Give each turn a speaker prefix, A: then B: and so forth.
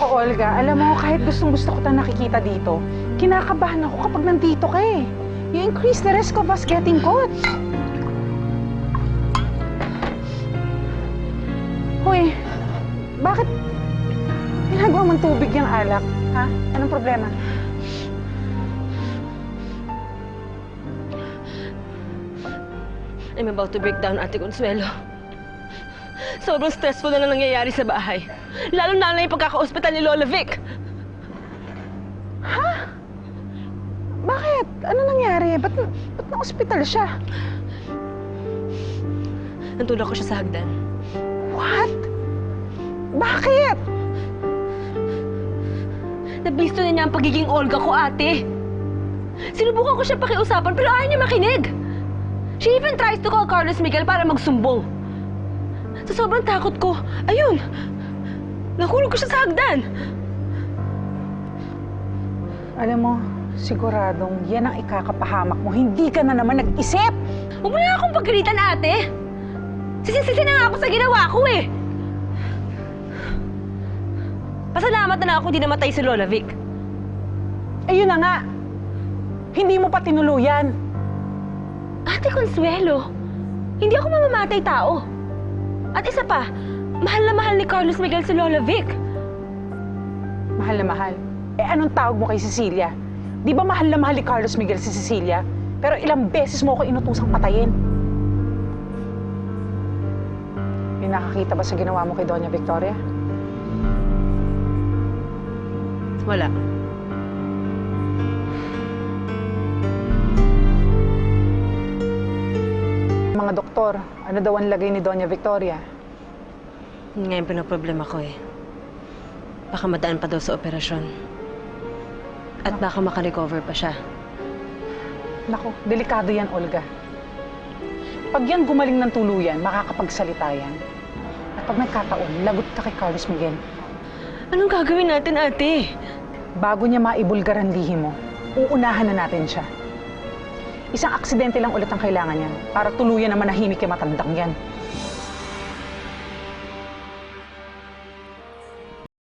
A: Nako, Olga, alam mo, kahit gustong gusto ko tayong nakikita dito, kinakabahan ako kapag nandito ka eh. You increase the risk of us getting caught. Hoy, bakit ginagawa mong tubig yung alak? Ha? Anong problema?
B: I'm about to break down, Ate Consuelo. Sobrang stressful na lang nangyayari sa bahay. Lalo na lang yung pagkaka-hospital ni Lola Vic.
A: Bakit? Ano nangyari? Ba't, ba't na-hospital siya?
B: Nantulak ko siya sa hagdan.
A: What? Bakit?
B: Nabisto na niya ang pagiging Olga ko, ate. Sinubukan ko siya pakiusapan pero ayaw niya makinig. She even tries to call Carlos Miguel para magsumbong. Sa sobrang takot ko, ayun, nahulog ko siya sa hagdan.
A: Alam mo, siguradong yan ang ikakapahamak mo. Hindi ka na naman nag-isip!
B: Huwag mo na akong pagalitan, ate. Sisisisi na nga ako sa ginawa ko eh. Pasalamat na lang ako hindi namatay si Lola Vic.
A: Ayun na nga! Hindi mo pa tinuluyan.
B: Ate Consuelo, hindi ako mamamatay tao. At isa pa, mahal na mahal ni Carlos Miguel si Lola Vic.
A: Mahal na mahal. Eh anong tawag mo kay Cecilia? Di ba mahal na mahal ni Carlos Miguel si Cecilia? Pero ilang beses mo ako inutusang patayin. May nakakita ba sa ginawa mo kay Doña Victoria?
B: Wala.
A: Mga doktor, ano daw ang lagay ni Doña Victoria?
B: Yun nga yung pinaproblema ko eh. Baka madaan pa daw sa operasyon. At baka makarecover pa siya.
A: Nako, delikado yan, Olga. Pag yan gumaling ng tuluyan, makakapagsalita yan. At pag nagkataon, lagot ka kay Carlos Miguel.
B: Anong gagawin natin, ate?
A: Bago niya maibulgar ang lihim mo, uunahan na natin siya. Isang aksidente lang ulit ang kailangan yan para tuluyan na manahimik yung matandang yan.